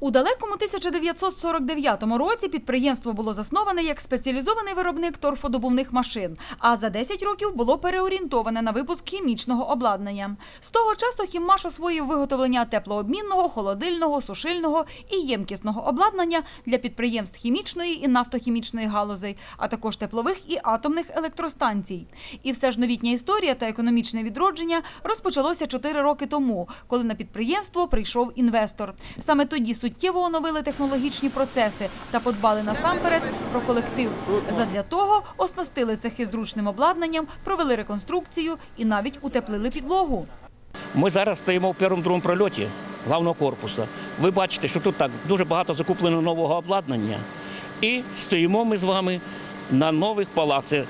У далекому 1949 році підприємство було засноване як спеціалізований виробник торфодобувних машин, а за 10 років було переорієнтоване на випуск хімічного обладнання. З того часу Хіммаш освоїв виготовлення теплообмінного, холодильного, сушильного і ємкісного обладнання для підприємств хімічної і нафтохімічної галузей, а також теплових і атомних електростанцій. І все ж новітня історія та економічне відродження розпочалося 4 роки тому, коли на підприємство прийшов інвестор. Саме тоді суттєво оновили технологічні процеси та подбали насамперед про колектив. Задля того оснастили цехи зручним обладнанням, провели реконструкцію і навіть утеплили підлогу. Ми зараз стоїмо в першому другому прольоті главного корпусу. Ви бачите, що тут так дуже багато закуплено нового обладнання. І стоїмо ми з вами на нових полах. Це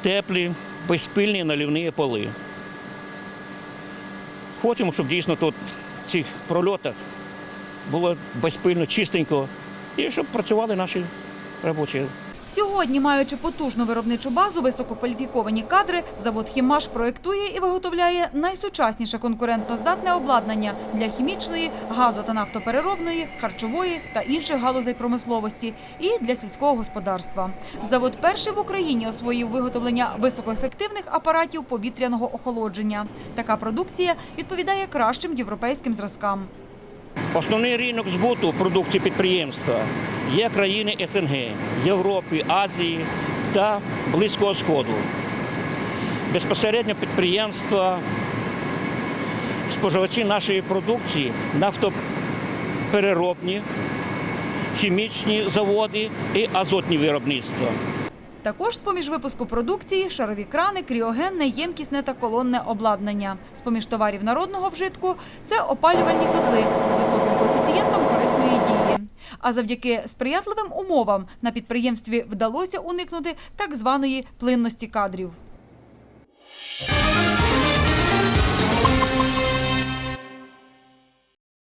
теплі, безпильні наливні поли. Хочемо, щоб дійсно тут в цих прольотах було безпильно, чистенько, і щоб працювали наші робочі. Сьогодні, маючи потужну виробничу базу, висококваліфіковані кадри, завод «Хімаш» проєктує і виготовляє найсучасніше конкурентноздатне обладнання для хімічної, газо- та нафтопереробної, харчової та інших галузей промисловості і для сільського господарства. Завод перший в Україні освоїв виготовлення високоефективних апаратів повітряного охолодження. Така продукція відповідає кращим європейським зразкам. Основний ринок збуту продукції підприємства є країни СНГ, Європи, Азії та Близького Сходу. Безпосередньо підприємства, споживачі нашої продукції, нафтопереробні, хімічні заводи і азотні виробництва. Також з-поміж випуску продукції шарові крани, кріогенне, ємкісне та колонне обладнання. З-поміж товарів народного вжитку це опалювальні котли з високим коефіцієнтом корисної дії. А завдяки сприятливим умовам на підприємстві вдалося уникнути так званої плинності кадрів.